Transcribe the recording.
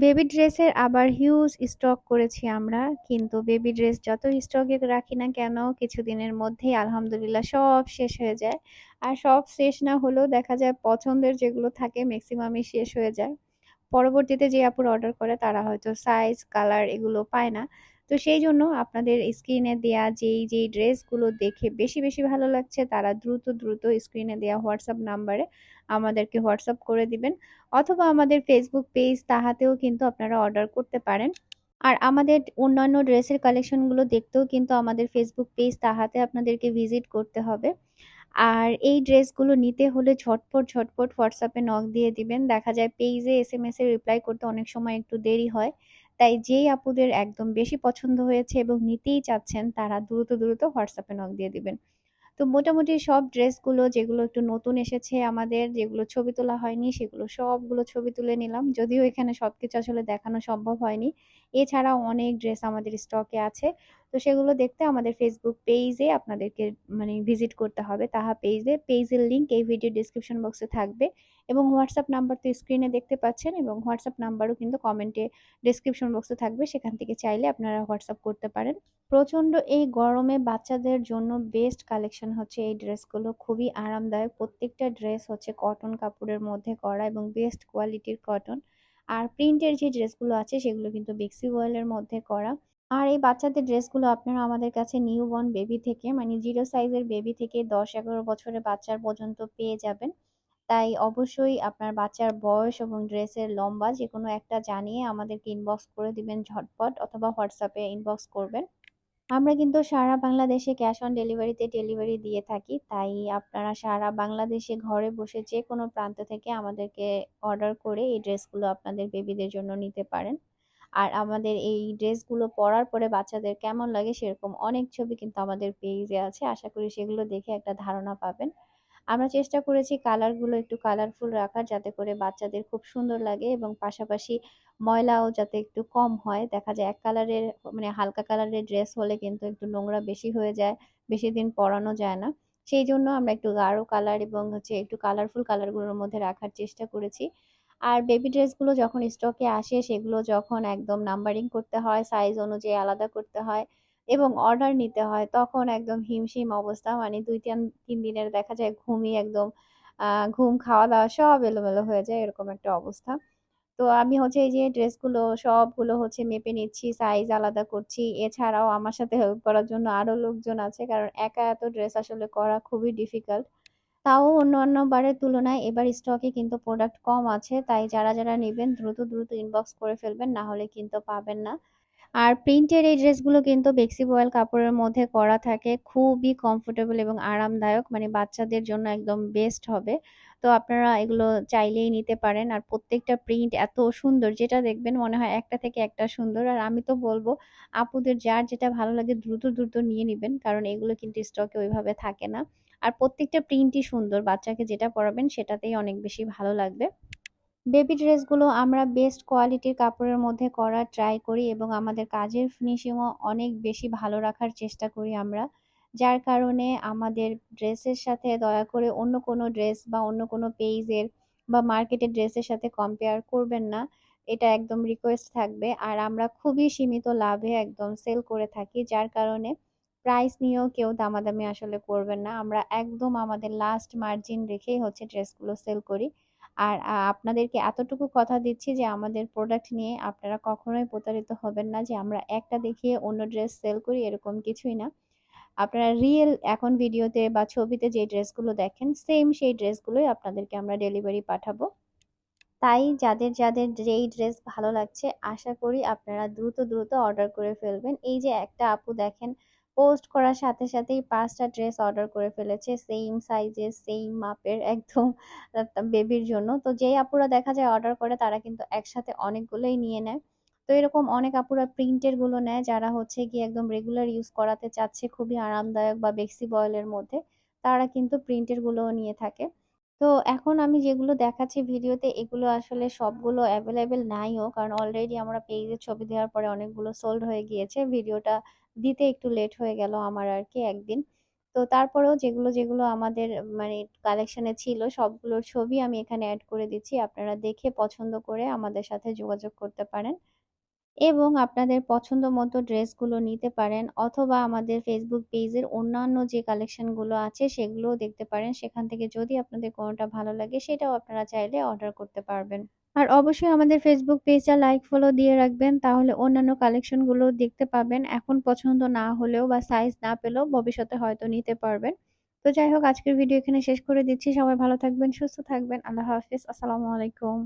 Baby ড্রেসের আবার huge stock করেছি আমরা, কিন্তু বেবি ড্রেস যত স্টকে রাখি না কেন, কিছুদিনের মধ্যেই আলহামদুলিল্লাহ সব শেষ হয়ে যায়। আর সব শেষ না হলেও দেখা যায় পছন্দের যেগুলো থাকে ম্যাক্সিমামই শেষ হয়ে যায়। পরবর্তীতে যে আপুর অর্ডার করে তারা হয়তো সাইজ কালার এগুলো পায় না। তো সেই জন্য আপনাদের স্ক্রিনে দেয়া যেই যেই ড্রেসগুলো দেখে বেশি বেশি ভালো লাগছে, তারা দ্রুত দ্রুত স্ক্রিনে দেয়া হোয়াটসঅ্যাপ নাম্বারে আমাদেরকে হোয়াটসঅ্যাপ করে দিবেন। অথবা আমাদের ফেসবুক পেজ তাহাতেও কিন্তু আপনারা অর্ডার করতে পারেন। আর আমাদের অন্যান্য ড্রেসের কালেকশনগুলো দেখতেও কিন্তু আমাদের ফেসবুক পেজ তাহাতে আপনাদেরকে ভিজিট করতে হবে। আর এই ড্রেসগুলো নিতে হলে ঝটপট ঝটপট হোয়াটসঅ্যাপে নক দিয়ে দিবেন। দেখা যায় পেজে এস এম এস এ রিপ্লাই করতে অনেক সময় একটু দেরি হয়। তাই যেই আপুদের একদম বেশি পছন্দ হয়েছে এবং নিতেই চাচ্ছেন, তারা দ্রুত দ্রুত হোয়াটসঅ্যাপে নক দিয়ে দিবেন। তো মোটামুটি সব ড্রেসগুলো যেগুলো একটু নতুন এসেছে আমাদের, যেগুলো ছবি তোলা হয়নি, সেগুলো সবগুলো ছবি তুলে নিলাম। যদিও এখানে সব কিছু আসলে দেখানো সম্ভব হয়নি। এছাড়াও অনেক ড্রেস আমাদের স্টকে আছে। তো সেগুলো দেখতে আমাদের ফেসবুক পেজে আপনাদেরকে মানে ভিজিট করতে হবে তাহা পেজে পেজের লিঙ্ক এই ভিডিও ডিসক্রিপশন বক্সে থাকবে এবং হোয়াটসঅ্যাপ নাম্বার তো স্ক্রিনে দেখতে পাচ্ছেন এবং হোয়াটসঅ্যাপ নাম্বারও কিন্তু কমেন্টে ডিসক্রিপশন বক্সে থাকবে। সেখান থেকে চাইলে আপনারা হোয়াটসঅ্যাপ করতে পারেন। প্রচণ্ড এই গরমে বাচ্চাদের জন্য বেস্ট কালেকশন হচ্ছে এই ড্রেসগুলো খুবই আরামদায়ক। প্রত্যেকটা ড্রেস হচ্ছে কটন কাপড়ের মধ্যে করা এবং বেস্ট কোয়ালিটির কটন আর প্রিন্টের যে ড্রেসগুলো আছে সেগুলো কিন্তু বেক্সি ওয়েলের মধ্যে করা। আর এই বাচ্চাদের ড্রেসগুলো আপনারা আমাদের কাছে নিউ বর্ন বেবি থেকে মানে জিরো সাইজের বেবি থেকে দশ এগারো বছরের বাচ্চার পর্যন্ত পেয়ে যাবেন। তাই অবশ্যই আপনার বাচ্চার বয়স এবং ড্রেসের লম্বা যে কোনো একটা জানিয়ে আমাদেরকে ইনবক্স করে দিবেন ঝটপট অথবা হোয়াটসঅ্যাপে ইনবক্স করবেন। আমরা কিন্তু সারা বাংলাদেশে ক্যাশ অন ডেলিভারিতে ডেলিভারি দিয়ে থাকি, তাই আপনারা সারা বাংলাদেশে ঘরে বসে যে কোনো প্রান্ত থেকে আমাদেরকে অর্ডার করে এই ড্রেসগুলো আপনাদের বেবিদের জন্য নিতে পারেন। আর আমাদের এই ড্রেসগুলো পরার পরে বাচ্চাদের কেমন লাগে সেরকম অনেক ছবি কিন্তু আমাদের পেজে আছে। আশা করি সেগুলো দেখে একটা ধারণা পাবেন। আমরা চেষ্টা করেছি কালারগুলো একটু কালারফুল রাখার যাতে করে বাচ্চাদের খুব সুন্দর লাগে এবং পাশাপাশি ময়লাও যাতে একটু কম হয়। দেখা যায় এক কালারের মানে হালকা কালারের ড্রেস হলে কিন্তু একটু নোংরা বেশি হয়ে যায়, বেশি দিন পরানো যায় না। সেই জন্য আমরা একটু গাঢ় কালার এবং হচ্ছে একটু কালারফুল কালারগুলোর মধ্যে রাখার চেষ্টা করেছি। আর বেবি ড্রেসগুলো যখন স্টকে আসে, সেগুলো যখন একদম নাম্বারিং করতে হয় সাইজ অনুযায়ী আলাদা করতে হয় এবং অর্ডার নিতে হয়, তখন একদম হিমশিম অবস্থা। মানে দুই তিন তিন দিনের দেখা যায় ঘুমই একদম ঘুম খাওয়া দাওয়া সব এলোমেলো হয়ে যায়, এরকম একটা অবস্থা। তো আমি হচ্ছে এই যে ড্রেসগুলো সবগুলো হচ্ছে মেপে নিচ্ছি সাইজ আলাদা করছি। এছাড়াও আমার সাথে হেল্প করার জন্য আরও লোকজন আছে, কারণ একা এত ড্রেস আসলে করা খুবই ডিফিকাল্ট তাও অন্য অন্য বারের তুলনায় এবার স্টকে কিন্তু প্রোডাক্ট কম আছে, তাই যারা যারা নেবেন দ্রুত দ্রুত ইনবক্স করে ফেলবেন, না হলে কিন্তু পাবেন না। আর প্রিন্টের এই ড্রেসগুলো কিন্তু বেক্সি বয়েল কাপড়ের মধ্যে করা থাকে, খুবই কমফোর্টেবল এবং আরামদায়ক মানে বাচ্চাদের জন্য একদম বেস্ট হবে। তো আপনারা এগুলো চাইলেই নিতে পারেন। আর প্রত্যেকটা প্রিন্ট এত সুন্দর, যেটা দেখবেন মনে হয় একটা থেকে একটা সুন্দর। আর আমি তো বলব, আপুদের যার যেটা ভালো লাগে দ্রুত দ্রুত নিয়ে নেবেন, কারণ এগুলো কিন্তু স্টকে ওইভাবে থাকে না। আর প্রত্যেকটা প্রিন্টই সুন্দর। বাচ্চাকে যেটা পরাবেন সেটাতেই অনেক বেশি ভালো লাগবে। বেবি ড্রেসগুলো আমরা বেস্ট কোয়ালিটির কাপড়ের মধ্যে করার ট্রাই করি এবং আমাদের কাজের ফিনিশিংও অনেক বেশি ভালো রাখার চেষ্টা করি আমরা। যার কারণে আমাদের ড্রেসের সাথে দয়া করে অন্য কোনো ড্রেস বা অন্য কোনো পেজের বা মার্কেটের ড্রেসের সাথে কম্পেয়ার করবেন না। এটা একদম রিকোয়েস্ট থাকবে। আর আমরা খুবই সীমিত লাভে একদম সেল করে থাকি, যার কারণে প্রাইস নিয়েও কেউ দামাদামি আসলে করবেন না। আমরা একদম আমাদের লাস্ট মার্জিন রেখেই হচ্ছে ড্রেসগুলো সেল করি। আর আপনাদেরকে এতটুকু কথা দিচ্ছি যে আমাদের প্রোডাক্ট নিয়ে আপনারা কখনোই প্রতারিত হবেন না যে আমরা একটা দেখিয়ে অন্য ড্রেস সেল করি এরকম কিছুই না। আপনারা রিয়েল এখন ভিডিওতে বা ছবিতে যে ড্রেসগুলো দেখেন সেম সেই ড্রেসগুলোই আপনাদেরকে আমরা ডেলিভারি পাঠাবো। তাই যাদের যাদের যেই ড্রেস ভালো লাগছে, আশা করি আপনারা দ্রুত দ্রুত অর্ডার করে ফেলবেন। এই যে একটা আপু দেখেন পোস্ট করার সাথে সাথেই পাঁচটা ড্রেস অর্ডার করে ফেলেছে। সেম সাইজের সেম মাপের একদম বেবির জন্য। তো যেই আপুরা দেখা যায় অর্ডার করে, তারা কিন্তু একসাথে অনেকগুলোই নিয়ে নেয়। তো এরকম অনেক আপুরা প্রিন্টেরগুলো নেয়, যারা হচ্ছে গিয়ে একদম রেগুলার ইউজ করাতে চাচ্ছে, খুবই আরামদায়ক বা বেক্সি বয়েলের মধ্যে, তারা কিন্তু প্রিন্টের গুলোও নিয়ে থাকে। তো এখন আমি যেগুলো দেখাচ্ছি ভিডিওতে এগুলো আসলে সবগুলো অ্যাভেলেবেল নাইও কারণ অলরেডি আমরা পেজে ছবি দেওয়ার পরে অনেকগুলো সোল্ড হয়ে গিয়েছে ভিডিওটা দিতে একটু লেট হয়ে গেল আমার আর কি একদিন তো তারপরেও যেগুলো, যেগুলো আমাদের মানে কালেকশনে ছিল সবগুলোর ছবি আমি এখানে অ্যাড করে দিচ্ছি। আপনারা দেখে পছন্দ করে আমাদের সাথে যোগাযোগ করতে পারেন। এবং আপনাদের পছন্দ মতো ড্রেসগুলো নিতে পারেন অথবা আমাদের ফেসবুক পেজের অন্যান্য যে কালেকশনগুলো আছে সেগুলোও দেখতে পারেন। সেখান থেকে যদি আপনাদের কোনোটা ভালো লাগে সেটাও আপনারা চাইলে অর্ডার করতে পারবেন। আর অবশ্যই আমাদের ফেসবুক পেজটা লাইক ফলো দিয়ে রাখবেন তাহলে অন্যান্য কালেকশনগুলো দেখতে পাবেন। এখন পছন্দ না হলেও বা সাইজ না পেলেও ভবিষ্যতে হয়তো নিতে পারবেন। তো যাই হোক আজকের ভিডিও এখানে শেষ করে দিচ্ছি। সবাই ভালো থাকবেন, সুস্থ থাকবেন। আল্লাহ হাফিজ আসসালামু আলাইকুম।